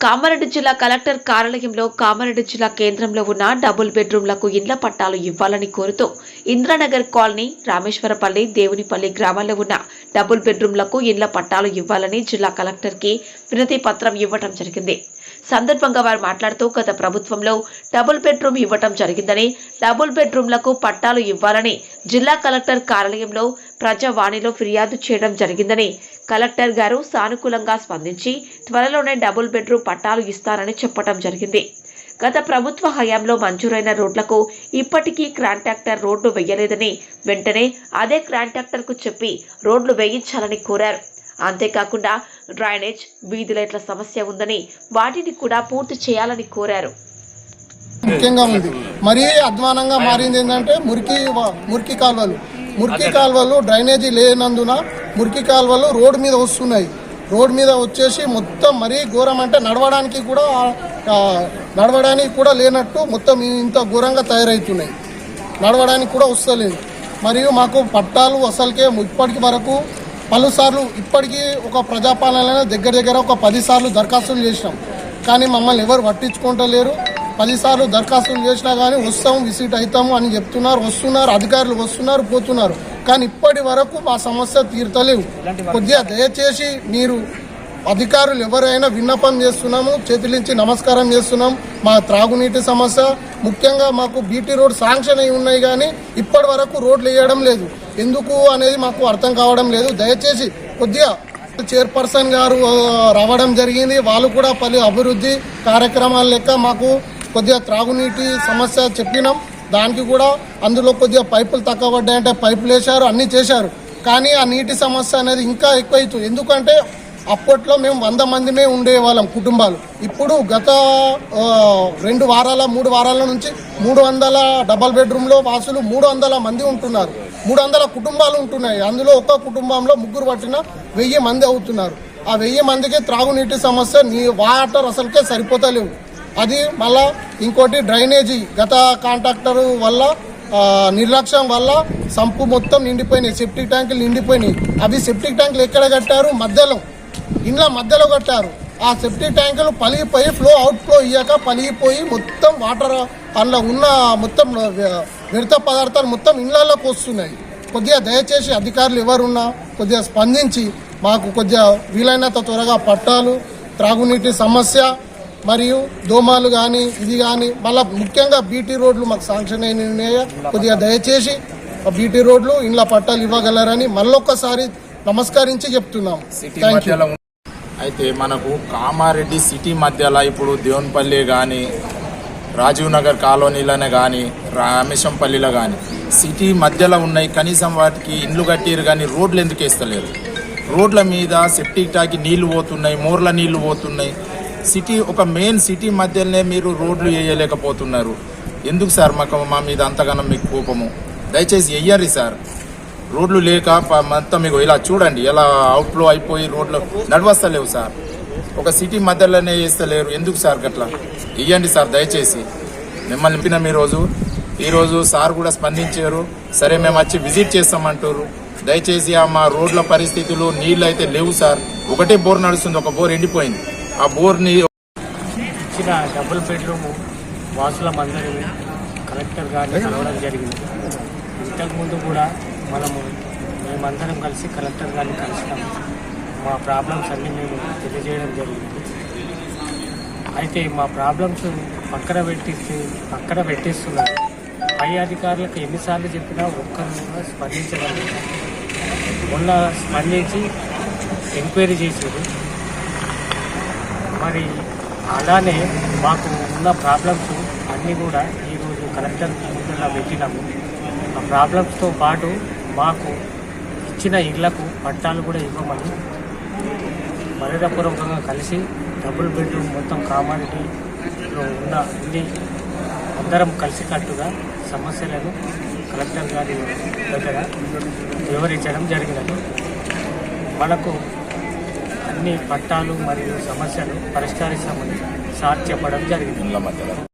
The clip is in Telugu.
కామారెడ్డి జిల్లా కలెక్టర్ కార్యాలయంలో కామారెడ్డి జిల్లా కేంద్రంలో ఉన్న డబుల్ బెడ్రూమ్లకు ఇండ్ల పట్టాలు ఇవ్వాలని కోరుతూ ఇంద్రానగర్ కాలనీ రామేశ్వరపల్లి దేవునిపల్లి గ్రామాల్లో ఉన్న డబుల్ బెడ్రూమ్లకు ఇండ్ల పట్టాలు ఇవ్వాలని జిల్లా కలెక్టర్కి వినతి పత్రం ఇవ్వటం జరిగింది. సందర్భంగా వారు మాట్లాడుతూ గత ప్రభుత్వంలో డబుల్ బెడ్రూమ్ ఇవ్వటం జరిగిందని డబుల్ బెడ్రూమ్లకు పట్టాలు ఇవ్వాలని జిల్లా కలెక్టర్ కార్యాలయంలో ప్రజావాణిలో ఫిర్యాదు చేయడం జరిగిందని కలెక్టర్ గారు సానుకూలంగా స్పందించి త్వరలోనే డబుల్ బెడ్రూమ్ పట్టాలు ఇస్తారని చెప్పడం జరిగింది. గత ప్రభుత్వ హయాంలో మంజూరైన రోడ్లకు ఇప్పటికీ కాంట్రాక్టర్ రోడ్లు వేయలేదని వెంటనే అదే కాంట్రాక్టర్కు చెప్పి రోడ్లు వేయించాలని కోరారు. అంతేకాకుండా డ్రైనేజ్ వీధి లైట్ల సమస్య ఉందని వాటిని కూడా పూర్తి చేయాలని కోరారు. ముఖ్యంగా ఉంది. మరీ అధ్వానంగా మారింది ఏంటంటే మురికి మురికి కాలువలు. మురికి కాలువలు డ్రైనేజీ లేనందున మురికి కాలువలు రోడ్డు మీద వస్తున్నాయి. రోడ్డు మీద వచ్చేసి మొత్తం మరీ ఘోరం అంటే నడవడానికి కూడా నడవడానికి కూడా లేనట్టు మొత్తం ఇంత ఘోరంగా తయారవుతున్నాయి నడవడానికి కూడా వస్తలేదు. మరియు మాకు పట్టాలు అసలుకే ఇప్పటికి వరకు పలుసార్లు ఇప్పటికీ ఒక ప్రజాపాలన దగ్గర దగ్గర ఒక పది సార్లు దరఖాస్తులు చేసినాం. కానీ మమ్మల్ని ఎవరు పట్టించుకుంటలేరు. పదిసార్లు దరఖాస్తులు చేసినా కానీ వస్తాం విసిట్ అవుతాము అని చెప్తున్నారు వస్తున్నారు అధికారులు వస్తున్నారు పోతున్నారు. కానీ ఇప్పటి వరకు మా సమస్య తీరుతలేవు కొద్దిగా దయచేసి మీరు అధికారులు ఎవరైనా విన్నపం చేస్తున్నాము చేతులించి నమస్కారం చేస్తున్నాం. మా త్రాగునీటి సమస్య ముఖ్యంగా మాకు బీటీ రోడ్ శాంక్షన్ అయి ఉన్నాయి కానీ ఇప్పటి వరకు రోడ్లు వేయడం లేదు. ఎందుకు అనేది మాకు అర్థం కావడం లేదు. దయచేసి కొద్దిగా చైర్పర్సన్ గారు రావడం జరిగింది. వాళ్ళు కూడా పలు అభివృద్ధి కార్యక్రమాల లెక్క మాకు కొద్దిగా త్రాగునీటి సమస్య చెప్పినాం. దానికి కూడా అందులో కొద్దిగా పైపులు తక్కువ పడ్డాయంటే పైపులు వేశారు అన్ని చేశారు. కానీ ఆ నీటి సమస్య అనేది ఇంకా ఎక్కువైతుంది ఎందుకంటే అప్పట్లో మేము వంద మందిమే ఉండేవాళ్ళం కుటుంబాలు. ఇప్పుడు గత రెండు వారాల మూడు వారాల నుంచి మూడు వందల డబల్ బెడ్రూమ్లో వాసులు మూడు వందల మంది ఉంటున్నారు. మూడు వందల కుటుంబాలు ఉంటున్నాయి. అందులో ఒక కుటుంబంలో ముగ్గురు పట్టిన వెయ్యి మంది అవుతున్నారు. ఆ వెయ్యి మందికి త్రాగునీటి సమస్య నీ వాటర్ అసలుకే సరిపోతలేవు. అది మళ్ళా ఇంకోటి డ్రైనేజీ. గత కాంట్రాక్టర్ వల్ల నిర్లక్ష్యం వల్ల సంపు మొత్తం నిండిపోయినాయి. సెప్టిక్ ట్యాంకులు నిండిపోయినాయి. అవి సెప్టిక్ ట్యాంకులు ఎక్కడ కట్టారు? మధ్యలో. ఇంట్లో మధ్యలో కట్టారు. ఆ సెప్టిక్ ట్యాంకులు పలిగిపోయి ఫ్లో అవుట్ ఫ్లో ఇయ్యాక పలిగిపోయి మొత్తం వాటర్ అందులో ఉన్న మొత్తం వ్యర్థ పదార్థాలు మొత్తం ఇళ్ళలోకి వస్తున్నాయి. కొద్దిగా దయచేసి అధికారులు ఎవరున్నా కొద్దిగా స్పందించి మాకు కొద్దిగా వీలైనంత త్వరగా పట్టాలు త్రాగునీటి సమస్య మరియు దోమాలు కానీ ఇది కానీ మళ్ళీ ముఖ్యంగా బీటీ రోడ్లు మాకు శాంక్షన్ అయిన ఉన్నాయా కొద్దిగా దయచేసి బీటీ రోడ్లు ఇండ్ల పట్టాలు ఇవ్వగలరని మళ్ళొక్కసారి నమస్కరించి చెప్తున్నాం. అయితే మనకు కామారెడ్డి సిటీ మధ్యలో ఇప్పుడు దేవునిపల్లి కానీ రాజీవ్ నగర్ కాలనీలోనే కానీ రామేశంపల్లిలో కానీ సిటీ మధ్యలో ఉన్నాయి. కనీసం వాటికి ఇండ్లు కట్టిరు కానీ రోడ్లు ఎందుకు వేస్తలేరు? రోడ్ల మీద సెప్టిక్ టాకి నీళ్ళు పోతున్నాయి మోర్ల నీళ్ళు పోతున్నాయి. సిటీ ఒక మెయిన్ సిటీ మధ్యలోనే మీరు రోడ్లు వేయలేకపోతున్నారు. ఎందుకు సార్ మాకు మా మీద అంతగానం మీకు కోపము? దయచేసి వెయ్యరు సార్. రోడ్లు లేక మొత్తం మీకు ఇలా చూడండి ఎలా అవుట్లో అయిపోయి రోడ్లు నడవస్తలేవు సార్. ఒక సిటీ మధ్యలోనే వేస్తలేరు ఎందుకు సార్ గట్లా? ఇవ్వండి సార్ దయచేసి. మిమ్మల్ని నింపినాం ఈరోజు. ఈరోజు సార్ కూడా స్పందించారు. సరే మేము వచ్చి విజిట్ చేస్తామంటారు దయచేసి ఆ మా రోడ్ల పరిస్థితులు నీళ్ళు అయితే లేవు సార్. ఒకటే బోర్ నడుస్తుంది ఒక బోర్ ఎండిపోయింది. ఆ బోర్ని ఇచ్చిన డబుల్ బెడ్రూమ్ వాసులమందరినీ కలెక్టర్ గారిని కలవడం జరిగింది. ఇంతకుముందు కూడా మనము మేమందరం కలిసి కలెక్టర్ గారిని కలిసినాము మా ప్రాబ్లమ్స్ అన్నీ మేము తెలియజేయడం జరిగింది. అయితే మా ప్రాబ్లమ్స్ పక్కన పెట్టిస్తే పక్కన పెట్టిస్తున్నారు. పై అధికారులకు ఎన్నిసార్లు చెప్పినా ఒక్కరు కూడా మొన్న స్పందించి ఎంక్వైరీ చేసేది మరి అలానే మాకు ఉన్న ప్రాబ్లమ్స్ అన్నీ కూడా ఈరోజు కలెక్టర్ ముందులా పెట్టినాము. ఆ ప్రాబ్లమ్స్తో పాటు మాకు ఇచ్చిన ఇళ్ళకు పట్టాలు కూడా ఇవ్వమని మర్యాదపూర్వకంగా కలిసి డబుల్ బెడ్రూమ్ మొత్తం కామాడిటీలో ఉన్న ఇల్లు అందరం కలిసికట్టుగా సమస్యలను కలెక్టర్ గారి దగ్గర వివరించడం జరిగినది. మనకు అన్ని పట్టాలు మరియు సమస్యలు పరిష్కరిస్తామని సార్ చెప్పడం జరిగింది. మధ్యలో.